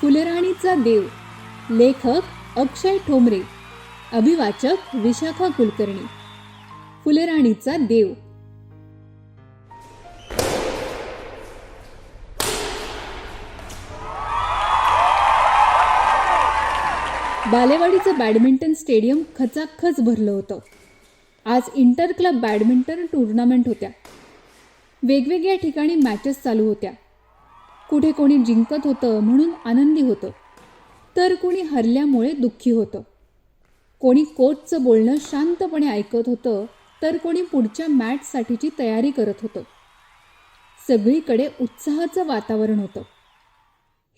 फुलराणीचा देव लेखक अक्षय ठोंबरे अभिवाचक विशाखा कुलकर्णी. फुलराणीचा देव. बालेवाडीचं बॅडमिंटन स्टेडियम खचाखच भरलं होतं. आज इंटर क्लब बॅडमिंटन टुर्नामेंट होत्या. वेगवेगळ्या ठिकाणी मॅचेस चालू होत्या. कुठे कोणी जिंकत होतं म्हणून आनंदी होतं. तर कोणी हरल्यामुळे दुःखी होतं. कोणी कोचचं बोलणं शांतपणे ऐकत होतं तर कोणी पुढच्या मॅचसाठीची तयारी करत होतं. सगळीकडे उत्साहाचं वातावरण होतं.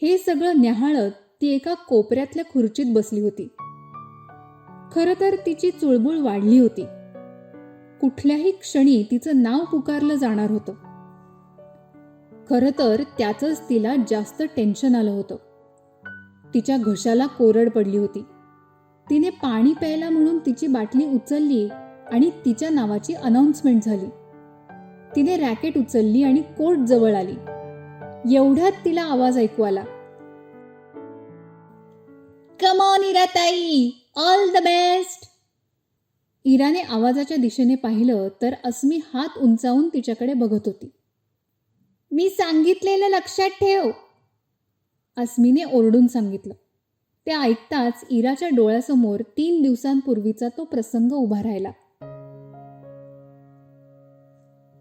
हे सगळं न्याहाळत ती एका कोपऱ्यातल्या खुर्चीत बसली होती. खरं तर तिची चुळबुळ वाढली होती. कुठल्याही क्षणी तिचं नाव पुकारलं जाणार होतं. खरं तर त्याचंच तिला जास्त टेन्शन आलं होतं. तिच्या घशाला कोरड पडली होती. तिने पाणी प्यायला म्हणून तिची बाटली उचलली आणि तिच्या नावाची अनाउन्समेंट झाली. तिने रॅकेट उचलली आणि कोर्ट जवळ आली. एवढ्यात तिला आवाज ऐकू आला. कमॉन इराताई. ऑल द बेस्ट इराने आवाजाच्या दिशेने पाहिलं तर अस्मी हात उंचावून तिच्याकडे बघत होती. मी सांगितलेलं लक्षात ठेव. अस्मीने ओरडून सांगितलं. ते ऐकताच इराच्या डोळ्यासमोर तीन दिवसांपूर्वीचा तो प्रसंग उभा राहिला.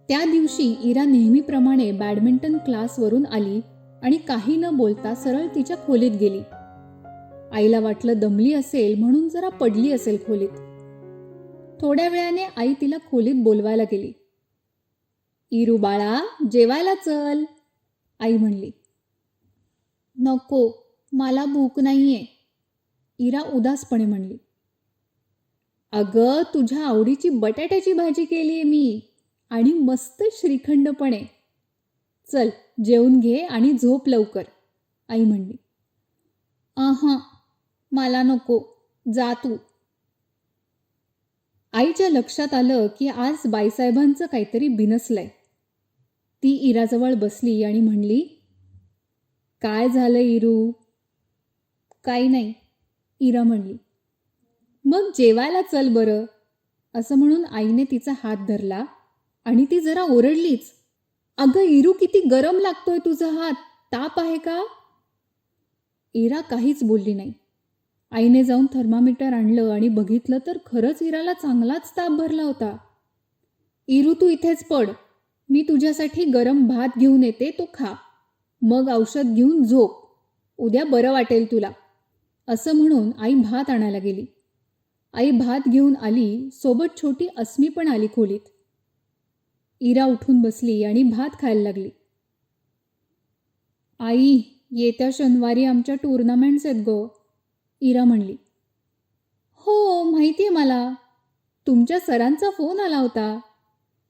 त्या दिवशी इरा नेहमीप्रमाणे बॅडमिंटन क्लासवरून आली आणि काही न बोलता सरळ तिच्या खोलीत गेली. आईला वाटलं दमली असेल म्हणून जरा पडली असेल खोलीत. थोड्या वेळाने आई तिला खोलीत बोलवायला गेली. इरू बाळा जेवायला चल. आई म्हणली. नको मला भूक नाहीये. इरा उदासपणे म्हणली. अगं तुझ्या आवडीची बटाट्याची भाजी केलीये मी आणि मस्त श्रीखंडपणे. चल जेवून घे आणि झोप लवकर आई म्हणली. आहा मला नको जा तू. आईच्या लक्षात आलं की आज बाईसाहेबांचं काहीतरी बिनसलंय. ती इराजवळ बसली आणि म्हणली काय झालं इरू? काही नाही इरा म्हणली. मग जेवायला चल बरं असं म्हणून आईने तिचा हात धरला आणि ती जरा ओरडलीच. अगं इरू किती गरम लागतोय तुझा हात ताप आहे का? इरा काहीच बोलली नाही. आईने जाऊन थर्मामीटर आणलं आणि बघितलं तर खरंच इराला चांगलाच ताप भरला होता. इरू तू इथेच पड. मी तुझ्यासाठी गरम भात घेऊन येते तो खा. मग औषध घेऊन झोप. उद्या बरं वाटेल तुला. असं म्हणून आई भात आणायला गेली. आई भात घेऊन आली सोबत छोटी अस्मी पण आली खोलीत. इरा उठून बसली आणि भात खायला लागली. आई येत्या शनिवारी आमच्या टुर्नामेंट्स आहेत गं. इरा म्हणली. हो माहिती आहे मला. तुमच्या सरांचा फोन आला होता.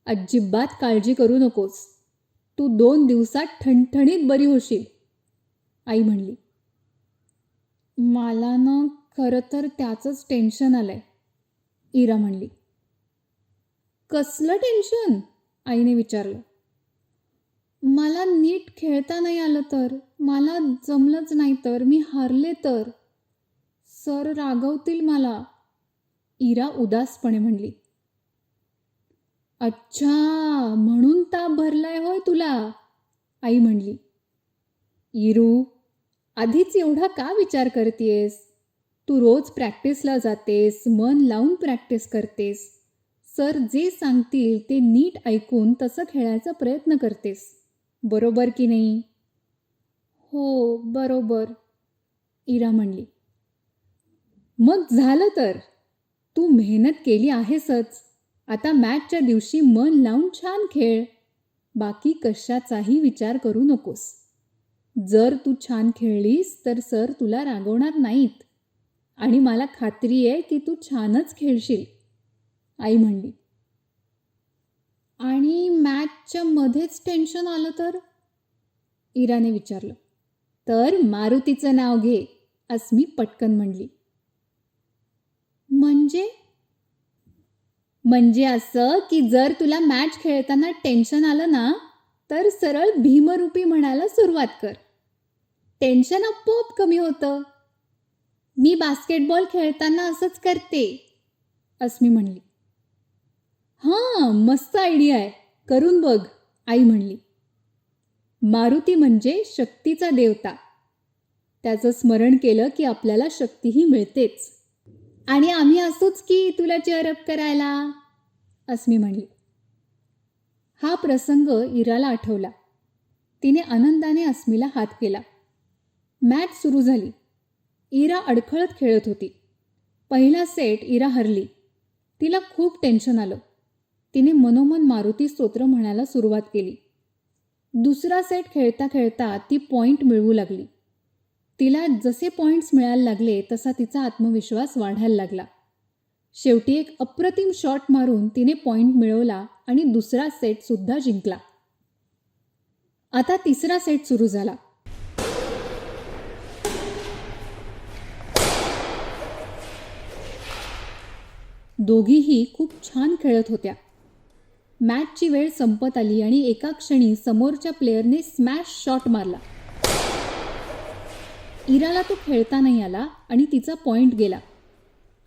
अजिबात काळजी करू नकोस. तू दोन दिवसात ठणठणीत बरी होशील. आई म्हणली. मला ना खरं तर त्याचंच टेन्शन आलंय इरा म्हणली. कसलं टेन्शन? आईने विचारलं. मला नीट खेळता नाही आलं तर मला जमलंच नाही तर मी हारले तर सर रागवतील मला. इरा उदासपणे म्हणली. अच्छा म्हणून ताप भरलाय होय तुला आई म्हणली. इरू आधीच एवढा का विचार करतेस? तू रोज प्रॅक्टिसला जातेस मन लावून प्रॅक्टिस करतेस. सर जे सांगतील ते नीट ऐकून तसं खेळायचा प्रयत्न करतेस. बरोबर की नाही? हो बरोबर इरा म्हणली. मग झालं तर? तू मेहनत केली आहेसच. आता मॅचच्या दिवशी मन लावून छान खेळ. बाकी कशाचाही विचार करू नकोस. जर तू छान खेळलीस तर सर तुला रागवणार नाहीत. आणि मला खात्री आहे की तू छानच खेळशील. आई म्हणली. आणि मॅचच्या मध्येच टेन्शन आलं तर? इराने विचारलं. तर मारुतीचं नाव घे असं मी पटकन म्हणली. म्हणजे? म्हणजे असं की जर तुला मॅच खेळताना टेन्शन आलं ना तर सरळ भीमरूपी म्हणायला सुरुवात कर. टेन्शन आपोआप कमी होतं. मी बास्केटबॉल खेळताना असंच करते अस्मी म्हणली. हां मस्त आयडिया आहे. करून बघ आई म्हणली. मारुती म्हणजे शक्तीचा देवता. त्याचं स्मरण केलं की आपल्याला शक्तीही मिळतेच. आणि आम्ही असूच की तुला चेअरअप करायला? अस्मी म्हणली. हा प्रसंग इराला आठवला. तिने आनंदाने अस्मीला हात केला. मॅच सुरू झाली. इरा अडखळत खेळत होती. पहिला सेट इरा हरली. तिला खूप टेन्शन आलं. तिने मनोमन मारुती स्तोत्र म्हणायला सुरुवात केली. दुसरा सेट खेळता खेळता ती पॉईंट मिळवू लागली. तिला जसे पॉईंट्स मिळायला लागले तसा तिचा आत्मविश्वास वाढायला लागला. शेवटी एक अप्रतिम शॉट मारून तिने पॉईंट मिळवला आणि दुसरा सेट सुद्धा जिंकला. आता तिसरा सेट सुरू झाला. दोघीही खूप छान खेळत होत्या. मॅचची वेळ संपत आली आणि एका क्षणी समोरच्या प्लेयरने स्मॅश शॉट मारला. इराला तो खेळता नाही आला आणि तिचा पॉइंट गेला.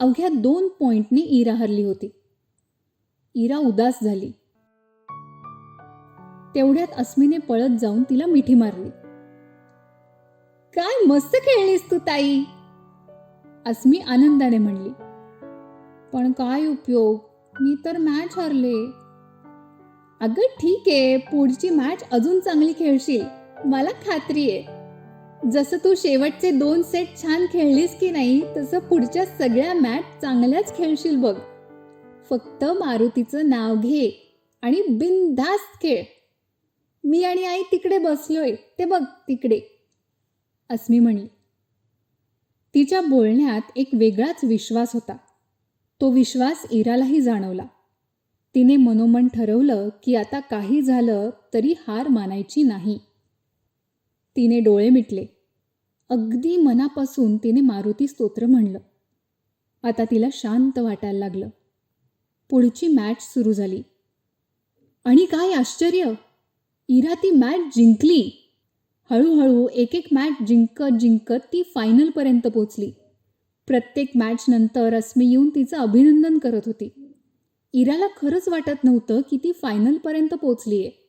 अवघ्या दोन पॉइंटने इरा हरली होती. इरा उदास झाली. तेवढ्यात अस्मीने पळत जाऊन तिला मिठी मारली. काय मस्त खेळलीस तू ताई अस्मी आनंदाने म्हणली. पण काय उपयोग? मी तर मॅच हरले. अगं ठीक आहे पुढची मॅच अजून चांगली खेळशील. मला खात्री आहे. जसं तू शेवटचे दोन सेट छान खेळलीस की नाही तसं पुढच्या सगळ्या मॅच चांगल्याच खेळशील बघ. फक्त मारुतीचं नाव घे आणि बिनधास्त खेळ. मी आणि आई तिकडे बसलोय ते बघ तिकडे. अस्मी म्हणली तिच्या बोलण्यात एक वेगळाच विश्वास होता. तो विश्वास इरालाही जाणवला. तिने मनोमन ठरवलं की आता काही झालं तरी हार मानायची नाही. तिने डोळे मिटले. अगदी मनापासून तिने मारुती स्तोत्र म्हणलं. आता तिला शांत वाटायला लागलं. पुढची मॅच सुरू झाली. आणि काय आश्चर्य! इरा ती मॅच जिंकली. हळूहळू एक एक मॅच जिंकत जिंकत ती फायनलपर्यंत पोचली प्रत्येक मॅच नंतर अस्मी येऊन तिचं अभिनंदन करत होती. इराला खरंच वाटत नव्हतं की ती फायनलपर्यंत पोचली आहे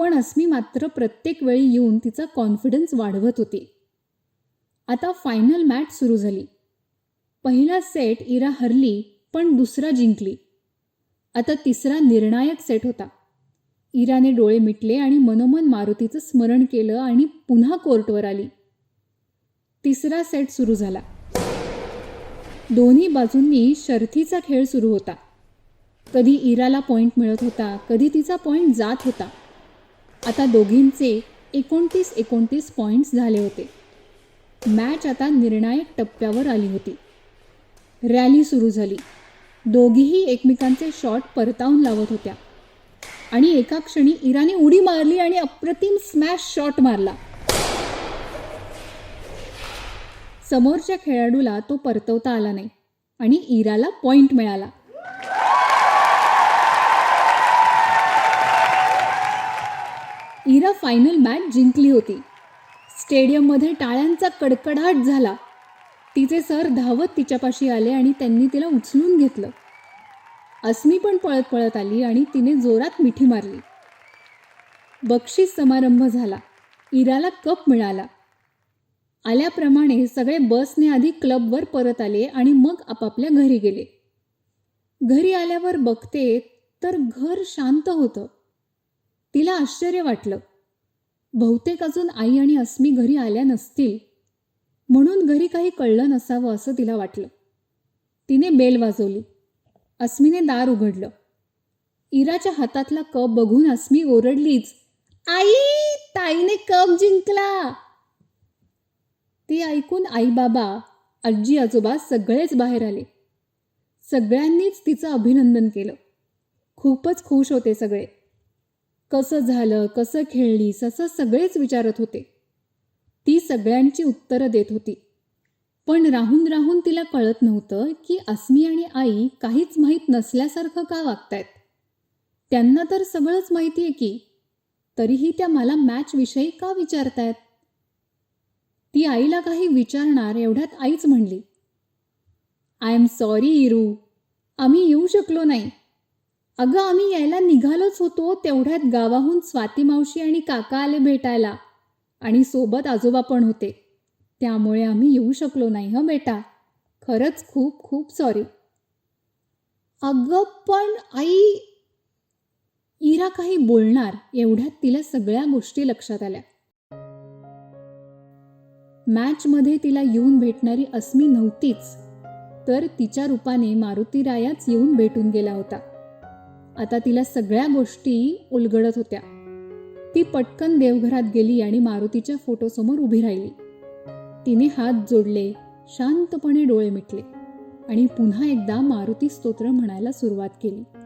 पण अस्मी मात्र प्रत्येक वेळी येऊन तिचा कॉन्फिडन्स वाढवत होती. आता फायनल मॅच सुरू झाली. पहिला सेट इरा हरली पण दुसरा जिंकली. आता तिसरा निर्णायक सेट होता. इराने डोळे मिटले आणि मनोमन मारुतीचं स्मरण केलं आणि पुन्हा कोर्टवर आली. तिसरा सेट सुरू झाला. दोन्ही बाजूंनी शर्थीचा खेळ सुरू होता. कधी इराला पॉईंट मिळत होता कधी तिचा पॉईंट जात होता. आता दोघींचे एकोणतीस एकोणतीस पॉईंट्स झाले होते. मॅच आता निर्णायक टप्प्यावर आली होती. रॅली सुरू झाली. दोघीही एकमेकांचे शॉट परतावून लावत होत्या. आणि एका क्षणी इराने उडी मारली आणि अप्रतिम स्मॅश शॉट मारला. समोरच्या खेळाडूला तो परतवता आला नाही आणि इराला पॉईंट मिळाला. फायनल मॅच जिंकली होती. स्टेडियममध्ये टाळ्यांचा कडकडाट झाला. तिचे सर धावत तिच्यापाशी आले आणि त्यांनी तिला उचलून घेतलं. अस्मी पण पळत पळत आली आणि तिने जोरात मिठी मारली. बक्षीस समारंभ झाला. इराला कप मिळाला. आल्याप्रमाणे सगळे बसने आधी क्लबवर परत आले आणि मग आपापल्या घरी गेले. घरी आल्यावर बघते तर घर शांत होतं. तिला आश्चर्य वाटलं. बहुतेक अजून आई आणि अस्मी घरी आल्या नसतील. म्हणून घरी काही कळलं नसावं असं तिला वाटलं. तिने बेल वाजवली. अस्मीने दार उघडलं. इराच्या हातातला कप बघून अस्मी ओरडलीच आई ताईने कप जिंकला. ते ऐकून आई बाबा आजी आजोबा सगळेच बाहेर आले. सगळ्यांनीच तिचं अभिनंदन केलं. खूपच खुश होते सगळे. कसं झालं कसं खेळलीस असं सगळेच विचारत होते. ती सगळ्यांची उत्तरं देत होती. पण राहून राहून तिला कळत नव्हतं की अस्मी आणि आई काहीच माहीत नसल्यासारखं का वागतायत. त्यांना तर सगळंच माहिती आहे की तरीही त्या मला मॅचविषयी का विचारतायत? ती आईला काही विचारणार एवढ्यात आईच म्हणली आय एम सॉरी इरू आम्ही येऊ शकलो नाही. अगं आम्ही यायला निघालोच होतो तेवढ्यात गावाहून स्वाती मावशी आणि काका आले भेटायला. आणि सोबत आजोबा पण होते. त्यामुळे आम्ही येऊ शकलो नाही हं बेटा? खरंच खूप खूप सॉरी अगं पण आई इरा काही बोलणार एवढ्यात तिला सगळ्या गोष्टी लक्षात आल्या. मॅचमध्ये तिला येऊन भेटणारी अस्मी नव्हतीच तर तिच्या रूपाने मारुती रायाच येऊन भेटून गेला होता. आता तिला सगळ्या गोष्टी उलगडत होत्या. ती पटकन देवघरात गेली आणि मारुतीच्या फोटोसमोर उभी राहिली. तिने हात जोडले शांतपणे डोळे मिटले आणि पुन्हा एकदा मारुती स्तोत्र म्हणायला सुरुवात केली.